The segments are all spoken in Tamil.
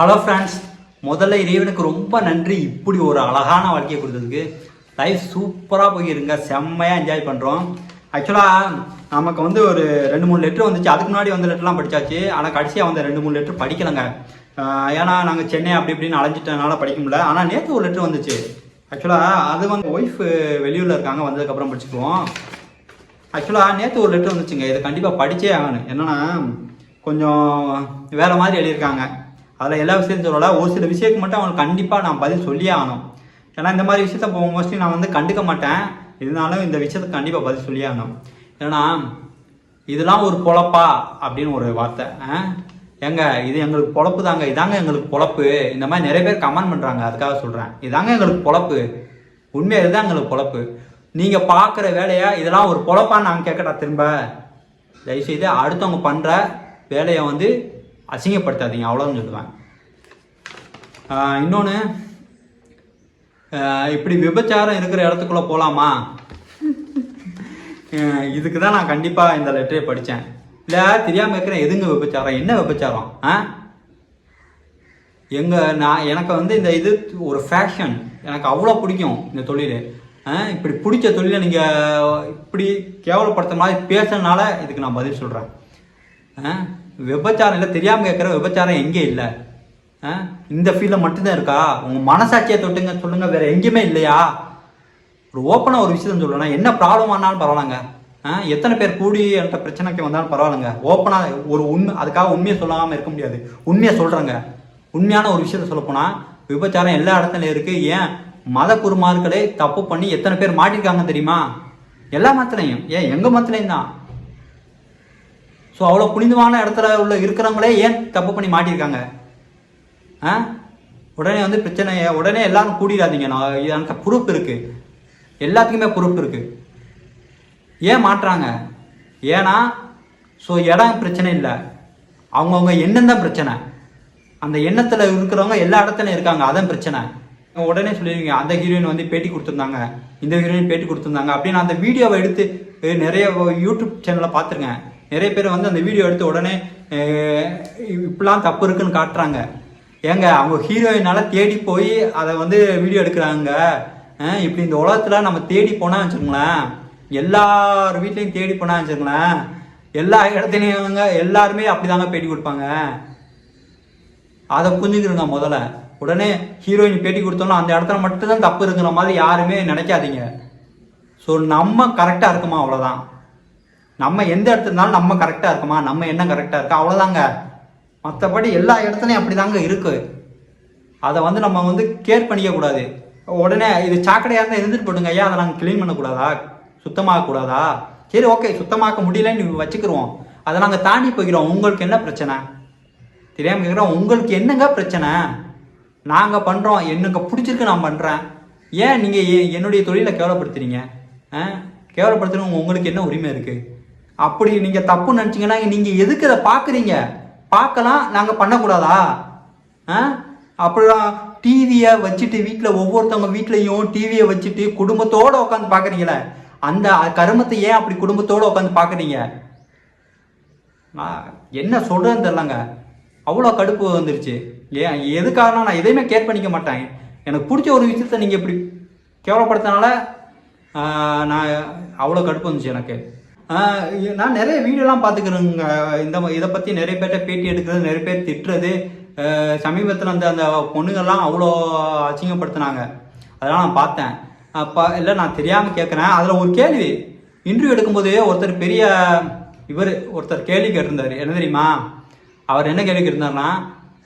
ஹலோ ஃப்ரெண்ட்ஸ் முதல்ல இறைவனுக்கு ரொம்ப நன்றி. இப்படி ஒரு அழகான வாழ்க்கையை கொடுத்ததுக்கு. லைஃப் சூப்பராக போயிருங்க. செம்மையாக என்ஜாய் பண்ணுறோம் ஆக்சுவலாக நமக்கு வந்து ஒரு ரெண்டு மூணு லெட்ரு வந்துச்சு. அதுக்கு முன்னாடி வந்த லெட்டர்லாம் படிச்சாச்சு. ஆனால் கடைசியாக வந்த ரெண்டு மூணு லெட்ரு படிக்கலைங்க. ஏன்னா நாங்கள் சென்னை அப்படி இப்படின்னு அலைஞ்சிட்டனால படிக்க முடியல. ஆனால் நேற்று ஒரு லெட்ரு வந்துச்சு. ஆக்சுவலாக அது வந்து ஒய்ஃப் வெளியூரில் இருக்காங்க. வந்ததுக்கப்புறம் படிச்சுக்குவோம். ஆக்சுவலாக நேற்று ஒரு லெட்டர் வந்துச்சுங்க. இதை கண்டிப்பாக படித்தே ஆகணும். என்னன்னா கொஞ்சம் வேறு மாதிரி எழுதியிருக்காங்க. அதில் எல்லா விஷயத்தையும் சொல்லலாம் ஒரு சில விஷயத்துக்கு மட்டும் அவங்களுக்கு கண்டிப்பாக நான் பதில் சொல்லியே ஆகணும். ஏன்னா இந்த மாதிரி விஷயத்த மோஸ்ட்லி நான் வந்து கண்டுக்க மாட்டேன். இருந்தாலும் இந்த விஷயத்துக்கு கண்டிப்பாக பதில் சொல்லியே ஆகணும். ஏன்னா இதெல்லாம் ஒரு பொழப்பா அப்படின்னு ஒரு வார்த்தை. ஆ? ஏங்க இது எங்களுக்கு பொழப்பு தாங்க. இதாங்க எங்களுக்கு பொழப்பு. இந்த மாதிரி நிறைய பேர் கமெண்ட் பண்ணுறாங்க அதுக்காக சொல்கிறேன் இதாங்க எங்களுக்கு பொழப்பு. உண்மையாக இதுதான் எங்களுக்கு பொழப்பு. நீங்கள் பார்க்குற வேலையை இதெல்லாம் ஒரு பொழப்பான்னு நாங்கள் கேட்கட்டா திரும்ப? தயவுசெய்து அடுத்தவங்க பண்ணுற வேலையை வந்து அசிங்கப்படுத்தாதீங்க அவ்வளோன்னு சொல்லுவேன். இன்னொன்று இப்படி விபச்சாரம் இருக்கிற இடத்துக்குள்ளே போகலாமா இதுக்கு தான் நான் கண்டிப்பாக இந்த லெட்டரை படித்தேன் இல்லை தெரியாமல் இருக்கிறேன் எதுங்க விபச்சாரம்? என்ன விபச்சாரம்? ஆ? எங்கள் நான் எனக்கு வந்து இந்த இது ஒரு ஃபேஷன் எனக்கு அவ்வளோ பிடிக்கும் இந்த தொழில். ஆ, இப்படி பிடிச்ச தொழிலை நீங்கள் இப்படி கேவலப்படுத்த மாதிரி பேசுறதுனால இதுக்கு நான் பதில் சொல்கிறேன் விபச்சாரம் இல்லை தெரியாமல் கேட்குற விபச்சாரம் எங்கே இல்லை? ஆ, இந்த ஃபீல்டில் மட்டும்தான் இருக்கா? உங்கள் மனசாட்சியை தொட்டுங்க சொல்லுங்கள் வேற எங்கேயுமே இல்லையா? ஒரு ஓப்பனாக ஒரு விஷயத்தை சொல்லணும் என்ன ப்ராப்ளம் ஆனாலும் பரவாயில்லங்க. ஆ, எத்தனை பேர் கூடி என்கிட்ட பிரச்சனைக்கு வந்தாலும் பரவாயில்லங்க. ஓப்பனாக ஒரு உண்மை அதுக்காக உண்மையை சொல்லாமல் இருக்க முடியாது. உண்மையை சொல்கிறேங்க உண்மையான ஒரு விஷயத்த சொல்லப்போனால் விபச்சாரம் எல்லா இடத்துலையும் இருக்குது ஏன்? மத குருமார்களே தப்பு பண்ணி எத்தனை பேர் மாட்டிருக்காங்க தெரியுமா? எல்லா மதத்துலையும். ஏன்? எங்கள் மதத்துலையும் தான். ஸோ அவ்வளோ புனிதமான இடத்துல உள்ள இருக்கிறவங்களே ஏன் தப்பு பண்ணி மாட்டியிருக்காங்க ஆ உடனே வந்து பிரச்சனை உடனே எல்லாரும் கூடிடாதீங்க நான் எனக்கு பொறுப்பு இருக்குது எல்லாத்துக்குமே பொறுப்பு இருக்குது ஏன் மாட்டுறாங்க ஏன்னா ஸோ இடம் பிரச்சனை இல்லை அவங்கவுங்க எண்ணம் தான் பிரச்சனை அந்த எண்ணத்தில் இருக்கிறவங்க எல்லா இடத்துலையும் இருக்காங்க அதான் பிரச்சனை உடனே சொல்லிடுவீங்க அந்த ஹீரோயின் வந்து பேட்டி கொடுத்துருந்தாங்க இந்த ஹீரோயின் பேட்டி கொடுத்துருந்தாங்க அப்படின்னு அந்த வீடியோவை எடுத்து நிறைய யூடியூப் சேனலில் பார்த்துருங்க நிறைய பேர் வந்து அந்த வீடியோ எடுத்த உடனே இப்படிலாம் தப்பு இருக்குன்னு காட்டுறாங்க. ஏங்க அவங்க ஹீரோயினால தேடி போய் அதை வந்து வீடியோ எடுக்கிறாங்க. இப்படி இந்த உலகத்தில் நம்ம தேடி போனால் வச்சுக்கோங்களேன் எல்லார் வீட்லேயும் தேடி போனால் வச்சுக்கோங்களேன் எல்லா இடத்துலையும் எல்லாருமே அப்படிதாங்க பேட்டி கொடுப்பாங்க. அதை புரிஞ்சுக்கிறோங்க முதல்ல. உடனே ஹீரோயின் பேட்டி கொடுத்தோம்னா அந்த இடத்துல மட்டும்தான் தப்பு இருக்கிற மாதிரி யாருமே நினைக்காதீங்க. ஸோ நம்ம கரெக்டாக இருக்குமா? அவ்வளோதான் நம்ம எந்த இடத்துல இருந்தாலும் நம்ம கரெக்டாக இருக்குமா? நம்ம என்ன கரெக்டாக இருக்கா? அவ்வளோதாங்க மற்றபடி எல்லா இடத்துலையும் அப்படிதாங்க இருக்கு. அதை வந்து நம்ம வந்து கேர் பண்ணிக்கக்கூடாது உடனே இது சாக்கடையாக இருந்தால் இருந்துட்டு போடுங்க ஐயா அதை நாங்கள் க்ளீன் பண்ணக்கூடாதா? சுத்தமாகக்கூடாதா சரி ஓகே சுத்தமாக்க முடியலன்னு வச்சுக்கிருவோம். அதை நாங்கள் தாண்டி போய்க்கிறோம். உங்களுக்கு என்ன பிரச்சனை? தெரியாமல் கேட்குறோம் உங்களுக்கு என்னங்க பிரச்சனை? நாங்கள் பண்ணுறோம் எனக்கு பிடிச்சிருக்கு நான் பண்ணுறேன் ஏன் நீங்கள் என்னுடைய தொழிலை கேவலப்படுத்துறீங்க? ஆ? கேவலப்படுத்துறவங்க உங்களுக்கு என்ன உரிமை இருக்குது அப்படி நீங்கள் தப்பு நினச்சிங்கன்னா நீங்கள் எதுக்கு அதை பார்க்குறீங்க? பார்க்கலாம் நாங்கள் பண்ணக்கூடாதா? ஆ? அப்புறம் டிவியை வச்சுட்டு வீட்டில் ஒவ்வொருத்தவங்க வீட்லையும் டிவியை வச்சுட்டு குடும்பத்தோடு உட்காந்து பார்க்குறீங்களே? அந்த கருமத்தை ஏன் அப்படி குடும்பத்தோடு உட்காந்து பார்க்குறீங்க? என்ன சொல்கிறேன்னு தெரிலங்க அவ்வளோ கடுப்பு வந்துருச்சு. ஏன் எது காரணம்? நான் எதையுமே கேர் பண்ணிக்க மாட்டேன். எனக்கு பிடிச்ச ஒரு விஷயத்த நீங்கள் இப்படி கேவலப்படுத்தினால நான் அவ்வளோ கடுப்பு வந்துச்சு எனக்கு. நான் நிறைய வீடியோலாம் பார்த்துக்கிறேங்க. இந்த ம- இதை பற்றி நிறைய பேர்கிட்ட பேட்டி எடுக்கிறது நிறைய பேர் திட்டுறது சமீபத்தில் அந்த அந்த பொண்ணுங்கள்லாம் அவ்வளோ அசிங்கப்படுத்தினாங்க. அதெல்லாம் நான் பார்த்தேன். அப்போ இல்லை நான் தெரியாமல் கேட்குறேன் அதில் ஒரு கேள்வி. இன்டர்வியூ எடுக்கும்போது ஒருத்தர் பெரிய இவர் ஒருத்தர் கேள்வி கேட்டிருந்தார். என்ன தெரியுமா? அவர் என்ன கேள்வி கேட்டிருந்தாருன்னா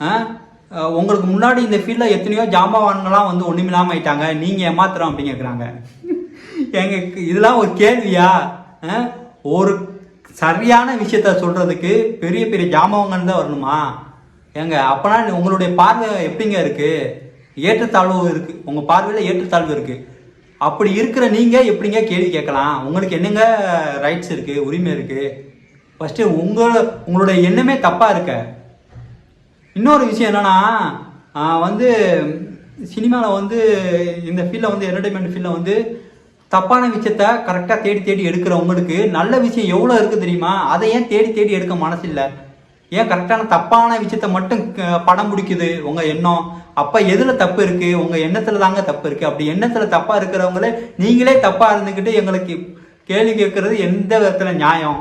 ஆ, உங்களுக்கு முன்னாடி இந்த ஃபீல்டில் எத்தனையோ ஜாம்பவான்கள்லாம் வந்து ஒன்றுமில்லாமல் ஆயிட்டாங்க. நீங்கள் ஏமாத்துறோம் அப்படின்னு கேட்குறாங்க எங்க இதெல்லாம் ஒரு கேள்வியா? ஆ? ஒரு சரியான விஷயத்த சொல்றதுக்கு பெரிய பெரிய ஜாமவங்கன்னு தான் வரணுமா? ஏங்க அப்போனா உங்களுடைய பார்வை எப்படிங்க இருக்கு? ஏற்றத்தாழ்வு இருக்கு. உங்க பார்வையில் ஏற்றத்தாழ்வு இருக்கு. அப்படி இருக்கிற நீங்க எப்படிங்க கேள்வி கேட்கலாம்? உங்களுக்கு என்னங்க ரைட்ஸ் இருக்கு? உரிமை இருக்கு? ஃபஸ்ட்டு உங்க உங்களுடைய எண்ணமே தப்பா இருக்க. இன்னொரு விஷயம் என்னன்னா வந்து சினிமாவில் வந்து இந்த ஃபீல்டில் வந்து என்டர்டைன்மெண்ட் ஃபீல்டில் வந்து தப்பான விஷயத்த கரெக்டாக தேடி தேடி எடுக்கிறவங்களுக்கு நல்ல விஷயம் எவ்வளோ இருக்குது தெரியுமா? அதை ஏன் தேடி தேடி எடுக்க மனசு இல்லை ஏன் கரெக்டான தப்பான விஷயத்த மட்டும் படம் பிடிக்குது? உங்கள் எண்ணம். அப்போ எதில் தப்பு இருக்குது உங்கள் எண்ணத்தில் தாங்க தப்பு இருக்குது அப்படி எண்ணத்தில் தப்பாக இருக்கிறவங்களே நீங்களே தப்பாக இருந்துக்கிட்டு எங்களுக்கு கேள்வி கேட்கறது எந்த விதத்தில் நியாயம்?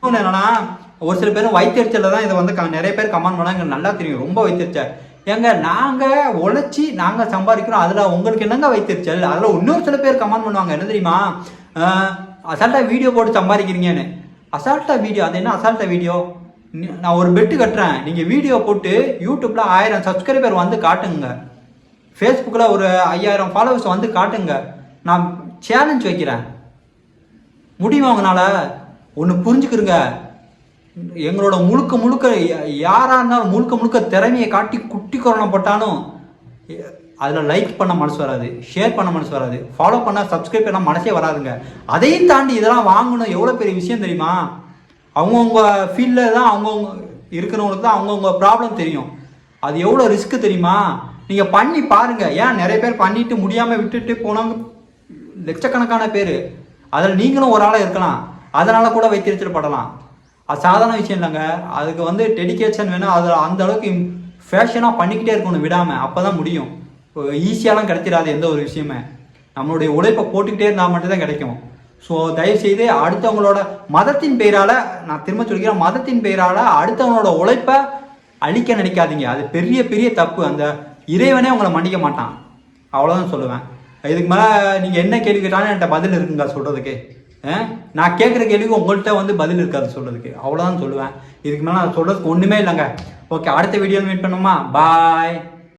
இன்னொன்னு என்னன்னா ஒரு சில பேரும் வயிற்றுச்சல தான் இதை வந்து க- நிறைய பேர் கமெண்ட் பண்ணாங்க நல்லா தெரியும். ரொம்ப வயிற்றுச்சல். ஏங்க நாங்க உழைச்சி நாங்க சம்பாதிக்கிறோம். அதுல உங்களுக்கு என்னங்க வைத்திருச்சல் அதுல இன்னொரு சில பேர் கமெண்ட் பண்ணுவாங்க. என்ன தெரியுமா? அசால்ட்டாக அசால்ட்டா வீடியோ போட்டு சம்பாதிக்கிறீங்கன்னு. அசால்ட்டா வீடியோ அது என்ன அசால்ட்டா வீடியோ நான் ஒரு பெட்டு கட்டுறேன். நீங்க வீடியோ போட்டு யூடியூப்ல ஆயிரம் சப்ஸ்கிரைபர் வந்து காட்டுங்க. ஃபேஸ்புக்கில் ஒரு ஐயாயிரம் ஃபாலோவர்ஸ் வந்து காட்டுங்க. நான் சேலஞ்ச் வைக்கிறேன். முடியுமா உங்களால்? ஒன்று புரிஞ்சுக்கிறங்க எங்களோட முழுக்க முழுக்க யாராக இருந்தாலும் முழுக்க முழுக்க திறமையை காட்டி குட்டி கொரோனா போட்டாலும் அதில் லைக் பண்ண மனசு வராது ஷேர் பண்ண மனசு வராது. ஃபாலோ பண்ண சப்ஸ்கிரைப் பண்ண மனசே வராதுங்க. அதையும் தாண்டி இதெல்லாம் வாங்கணும் எவ்வளோ பெரிய விஷயம் தெரியுமா? அவங்கவுங்க ஃபீல்டில் தான் அவங்கவுங்க இருக்கிறவங்களுக்கு தான் அவங்கவுங்க ப்ராப்ளம் தெரியும். அது எவ்வளோ ரிஸ்க்கு தெரியுமா? நீங்கள் பண்ணி பாருங்கள் ஏன் நிறைய பேர் பண்ணிட்டு முடியாமல் விட்டுட்டு போனவங்க லட்சக்கணக்கான பேர். அதில் நீங்களும் ஒரு ஆளாக இருக்கலாம். அதனால் கூட வைத்திருச்சல் படலாம். அது சாதாரண விஷயம் இல்லைங்க. அதுக்கு வந்து டெடிகேஷன் வேணும். அதில் அந்த அளவுக்கு ஃபேஷனாக பண்ணிக்கிட்டே இருக்கணும் விடாமல் அப்போ தான் முடியும் ஈஸியாலாம் கிடைச்சிடாது எந்த ஒரு விஷயமே. நம்மளுடைய உழைப்பை போட்டுக்கிட்டே இருந்தால் மட்டும்தான் கிடைக்கும். ஸோ தயவுசெய்து அடுத்தவங்களோட மதத்தின் பெயரால் நான் திரும்ப சொல்லிக்கிறேன் மதத்தின் பெயரால் அடுத்தவங்களோட உழைப்பை அழிக்க நினைக்காதீங்க. அது பெரிய பெரிய தப்பு. அந்த இறைவனே உங்களை மன்னிக்க மாட்டான். அவ்வளோதான் சொல்லுவேன். இதுக்கு மேலே நீங்கள் என்ன கேள்வி கேட்டாலும் என்கிட்ட பதில் இருக்குங்க சொல்கிறதுக்கு நான் கேட்குற கேள்விக்கு உங்கள்கிட்ட வந்து பதில் இருக்காது சொல்கிறதுக்கு அவ்வளோதான் சொல்லுவேன். இதுக்கு மேலே நான் சொல்கிறதுக்கு ஒன்றுமே இல்லைங்க. ஓகே அடுத்த வீடியோவில் மீட் பண்ணுமா பாய்